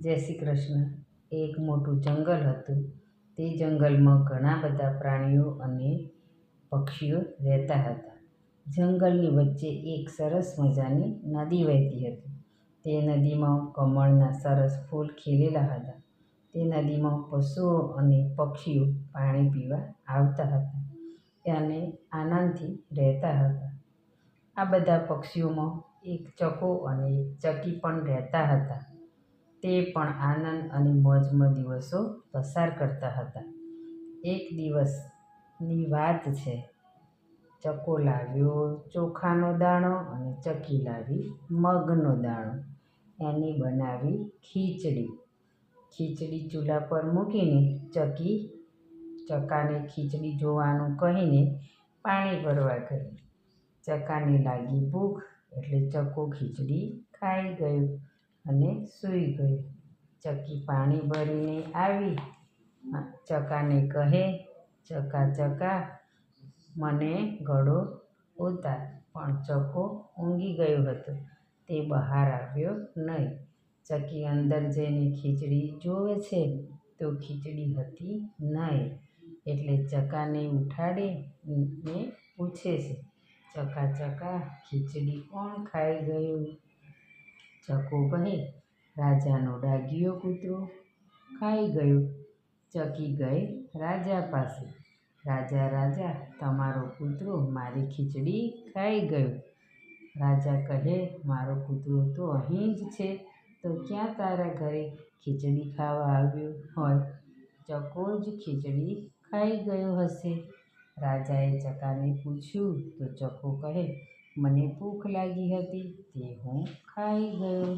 જય શ્રી કૃષ્ણ. એક મોટું જંગલ હતું. તે જંગલમાં ઘણા બધા પ્રાણીઓ અને પક્ષીઓ રહેતા હતા. જંગલની વચ્ચે એક સરસ મજાની નદી વહેતી હતી. તે નદીમાં કમળના સરસ ફૂલ ખીલેલા હતા. તે નદીમાં પશુઓ અને પક્ષીઓ પાણી પીવા આવતા હતા અને આનંદથી રહેતા હતા. આ બધા પક્ષીઓમાં એક ચકો અને એક ચકી પણ રહેતા હતા. તે પણ આનંદ અને મોજમાં દિવસો પસાર કરતા હતા. એક દિવસની વાત છે. ચકો લાવ્યો ચોખાનો દાણો અને ચકી લાવી મગનો દાણો. એની બનાવી ખીચડી. ખીચડી ચૂલા પર મૂકીને ચકી ચકાને ખીચડી જોવાનું કહીને પાણી ભરવા ગઈ. ચકાને લાગી ભૂખ એટલે ચકો ખીચડી ખાઈ ગયું. અને સૂઈ ગયો ચકી પાણી ભરીને આવી. ચકાને કહે, ચકા ચકા, મને ઘડો ઉતાર. પણ ચકો ઊંઘી ગયો હતો. તે બહાર આવ્યો નહીં. ચકી અંદર જઈને ખીચડી જોવે છે. તો ખીચડી હતી નહીં. એટલે ચકાને ઉઠાડીને પૂછે છે, ચકા ચકા, ખીચડી કોણ ખાઈ ગયું? ચકો કહે રાજાનો ડાઘિયો કૂતરો ખાઈ ગયો. ચકી ગઈ રાજા પાસે. રાજા રાજા, તમારો કૂતરો મારી ખીચડી ખાઈ ગયો. રાજા કહે, મારો કૂતરો તો અહીં જ છે. તો ક્યાં તારા ઘરે ખીચડી ખાવા આવ્યો હોય? ચકો જ ખીચડી ખાઈ ગયો હશે. રાજાએ ચકાને પૂછ્યું. તો ચકો કહે મને ભૂખ લાગી હતી તે હું ખાઈ ગયો.